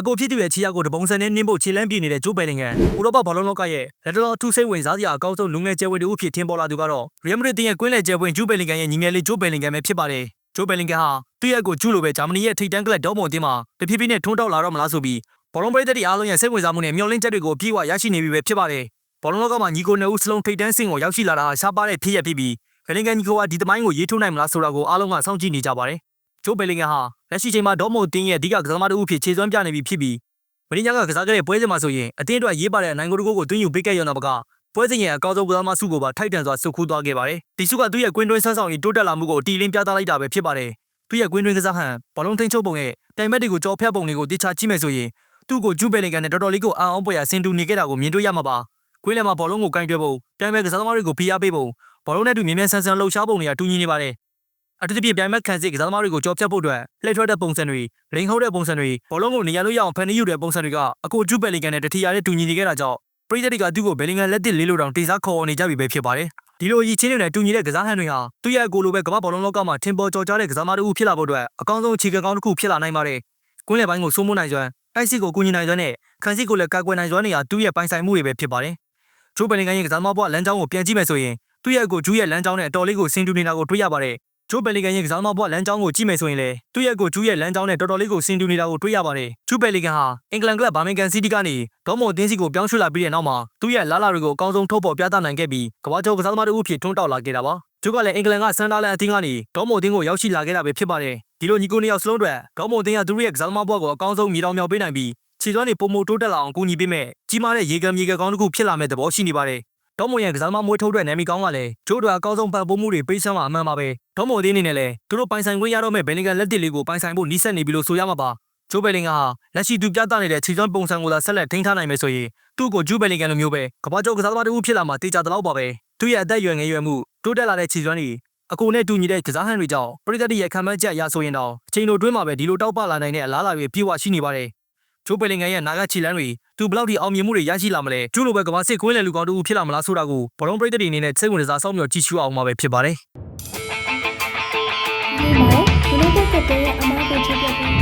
အကိုဖြစ်သူရဲ့ခြေရောက်ကိုတပုံစံနဲ့နင်းဖို့ခြေလမ်းပြနေတဲ့ဂျိုးဘယ်လင်ဂမ်ဥရောပဘောလုံးလောကရဲ့လက်တော်ထူးစိတ်ဝင်စားစရာအကောင်းဆုံးလူငယ်ကျဲဝင်းတူအဖြစ်ထင်ပေါ်လာသူကတော့ရီယယ်မဒရစ်တင်ရဲ့ကွင်းလယ်ကျဲဝင်းဂျိုးဘယ်လင်ဂမ်ရဲ့ညီငယ်လေးဂျိုးဘယ်လင်ဂမ်ပဲဖြစ်ပါတယ်ဂျိုးဘယ်လင်ဂမ်ဟာသူ့ရဲ့ကိုကျူးလိုပဲဂျာမနီရဲ့ထိပ်တန်းကလပ်ဒေါ်မွန်အသင်းမှာတဖြည်းဖြည်းနဲ့ထွန်းတောက်လာတော့မလားဆိုပြီးဘောလုံးပရိသတ်တွေအားလုံးရဲ့စိတ်ဝင်စားမှုနဲ့မျှော်လင့်ချက်တွေကိုအပြည့်အဝရရှိနေပြီပဲဖြစ်ပါတယ်ဘောလုံးလောကမှာညီကိုနှစ်ဦးစလုံးထိပ်တန်းဆင့်ကိုရောက်ရှိလာတာဟာရှားပါတဲ့ဖြစ်ရဖြစ်ပြီးဘယ်လင်ဂမ်ညီကိုကဒီသမိုင်းကိုရေးထိုးနိုင်မလားဆိုတာကိုအားလုံးကစောင့်ကြည့်နေကြပါတယ်ဂျိုးဘယ်လင်ဂမ်ဟာ လက်ရှိချိန်မှာဒေါ်မွန်အသင်းရဲ့အဓိကကစားသမားတစ်ဦးဖြစ်ခြေစွမ်းပြနေပြီဖြစ်ပြီးမင်းညာကကစားခဲ့တဲ့ပွဲစဉ်မှာဆိုရင်အတင်းအတွက်ရေးပါတဲ့အနိုင်ဂိုးတစ်ခုကိုတွင်းယူပေးခဲ့ရတော့ဘကပွဲစဉ်ရဲ့အကောင်းဆုံးကစားမဆုကိုပါထိုက်တန်စွာစုခူးသွားခဲ့ပါတယ်။ဒီဆုကသူ့ရဲ့ကွင်းတွင်းဆန်းဆောင်ရေးတိုးတက်လာမှုကိုအတီလင်းပြသလိုက်တာပဲဖြစ်ပါတယ်။သူ့ရဲ့ကွင်းတွင်းကစားဟန်ဘောလုံးထိန်ချုပ်ပုံရဲ့တိုင်မက်တွေကိုကြော်ဖြတ်ပုံတွေကိုတိချကြည့်မယ်ဆိုရင်သူ့ကိုဂျူဘယ်လင်ကန်နဲ့တော်တော်လေးကိုအံ့ဩဖွယ်ရာဆင်တူနေခဲ့တာကိုမြင်တွေ့ရမှာပါ။ကွင်းလယ်မှာဘောလုံးကိုကင်တွဲပုံတိုင်မက်ကစားသမားတွေကိုဖိအားပေးပုံဘောလုံးနဲ့တူမြင်မြန်ဆန်းဆန်းလှုပ်ရှားပုံတွေကတူညီနေပါတယ်။ အထူးသဖြင့်ပြိုင်မက်ခံစစ်ကစားသမားတွေကိုကြော်ဖြတ်ဖို့အတွက်လှည့်ထွက်တဲ့ပုံစံတွေလိန်ဟုတ်တဲ့ပုံစံတွေဘောလုံးကိုနေရာလို့ရအောင်ဖန်တီးယူတဲ့ပုံစံတွေကအကိုဂျူဘယ်လင်ကန်နဲ့တထီယာနဲ့တူညီနေခဲ့တာကြောင့်ပရိသတ်တွေကသူ့ကိုဘယ်လင်ကန်လက်တစ်လေးလိုတောင်တေစားခေါ်အောင်နေကြပြီပဲဖြစ်ပါတယ်။ဒီလိုရည်ချင်းတွေနဲ့တူညီတဲ့ကစားဟန်တွေဟာသူ့ရဲ့အကိုလိုပဲကမ္ဘာဘောလုံးလောကမှာထင်ပေါ်ကျော်ကြားတဲ့ကစားသမားတစ်ဦးဖြစ်လာဖို့အတွက်အကောင်းဆုံးအခြေခံကောင်းတစ်ခုဖြစ်လာနိုင်ပါတယ်။ကွင်းလယ်ပိုင်းကိုစိုးမိုးနိုင်စွမ်းတိုက်စစ်ကိုကူညီနိုင်စွမ်းနဲ့ခံစစ်ကိုလည်းကာကွယ်နိုင်စွမ်းတွေဟာသူ့ရဲ့ပိုင်ဆိုင်မှုတွေပဲဖြစ်ပါတယ်။ဂျိုဘယ်လင်ကန်ရဲ့ကစားသမားဘဝလမ်းကြောင်းကိုပြန်ကြည့်မယ်ဆိုရင်သူ့ရဲ့အကိုဂျူးရဲ့လမ်းကြောင်းနဲ့အတော်လေးကိုဆင်တူနေတာကိုတွေ့ရပါတယ်။ ဂျိုဘယ်လီဂန်ရဲ့ကစားသမားဘဝလမ်းကြောင်းကိုကြည့်မယ်ဆိုရင်လေသူ့ရဲ့ကိုကျူးရဲ့လမ်းကြောင်းနဲ့တော်တော်လေးကိုဆင်တူနေတာကိုတွေ့ရပါတယ်။ဂျိုဘယ်လီဂန်ဟာအင်္ဂလန်ကလပ်ဘာမင်ဂန်စီးတီးကနေဒေါမွန်အသင်းစီကိုပြောင်းရွှေ့လာပြီးတဲ့နောက်မှာသူ့ရဲ့လာလာတွေကိုအကောင်းဆုံးထုတ်ဖော်ပြသနိုင်ခဲ့ပြီးကမ္ဘာကျော်ကစားသမားတို့အဖြစ်ထွန်းတောက်လာခဲ့တာပါ။ဂျိုကလည်းအင်္ဂလန်ကဆန်ဒါလန်အသင်းကနေဒေါမွန်အသင်းကိုရောက်ရှိလာခဲ့တာပဲဖြစ်ပါတယ်။ဒီလိုညီကိုနှစ်ယောက်စလုံးအတွက်ဒေါမွန်အသင်းကသူတို့ရဲ့ကစားသမားဘဝကိုအကောင်းဆုံးမြေတောင်မြောက်ပေးနိုင်ပြီးခြေစွမ်းတွေပုံမတိုးတက်လာအောင်ကူညီပေးမဲ့ကြီးမားတဲ့ရေကံမြေကံကောင်းတစ်ခုဖြစ်လာမဲ့သဘောရှိနေပါတယ်။ ဒေါမွန်ရဲ့ကစားသမားမွေးထုတ်တဲ့နာမည်ကောင်းကလည်းဂျိုးတို့အကောင်းဆုံးပံ့ပိုးမှုတွေပေးစမ်းမှာအမှန်ပါပဲ။ဒေါမွန်အသင်းအနေနဲ့လည်းသူတို့ပိုင်ဆိုင်ခွင့်ရတော့မဲ့ဘယ်လင်ကန်လက်တစ်လေးကိုပိုင်ဆိုင်ဖို့နှီးစပ်နေပြီလို့ဆိုရမှာပါ။ဂျိုးဘယ်လင်ကန်ဟာလက်ရှိသူပြသနေတဲ့ခြေစွမ်းပုံစံကိုသာဆက်လက်ထိန်းထားနိုင်မယ်ဆိုရင်သူ့ကိုဂျိုးဘယ်လင်ကန်လိုမျိုးပဲကမ္ဘာကျော်ကစားသမားတစ်ဦးဖြစ်လာမှာတေချာတဲ့လောက်ပါပဲ။သူ့ရဲ့အသက်အရွယ်ငယ်ရွယ်မှုတိုးတက်လာတဲ့ခြေစွမ်းတွေအကိုနဲ့တူညီတဲ့ကစားဟန်တွေကြောင့်ပရိသတ်တွေရဲ့ခံမှန်းချက်အရဆိုရင်တော့အချိန်တို့တွင်းမှာပဲဒီလိုတောက်ပလာနိုင်တဲ့အလားအလာတွေပြေဝရှိနေပါတယ်။ ဂျိုးဘယ်လင်ကန်ရဲ့နာဂတ်ခြေလမ်းတွေသူဘယ်လောက်ထိအောင်မြင်မှုတွေရရှိလာမလဲကျိုးလိုပဲကမ္ဘာစစ်ကွင်းလယ်လူကောင်းတူဖြစ်လာမလားဆိုတာကိုဘောလုံးပရိသတ်တွေအနေနဲ့စိတ်ဝင်စားစောင့်မျှော်ကြည့်ရှုအောင်မှာပဲဖြစ်ပါတယ်ဒီမှာဘလို့တက်တဲ့ရဲ့အမားကိုချပြပေး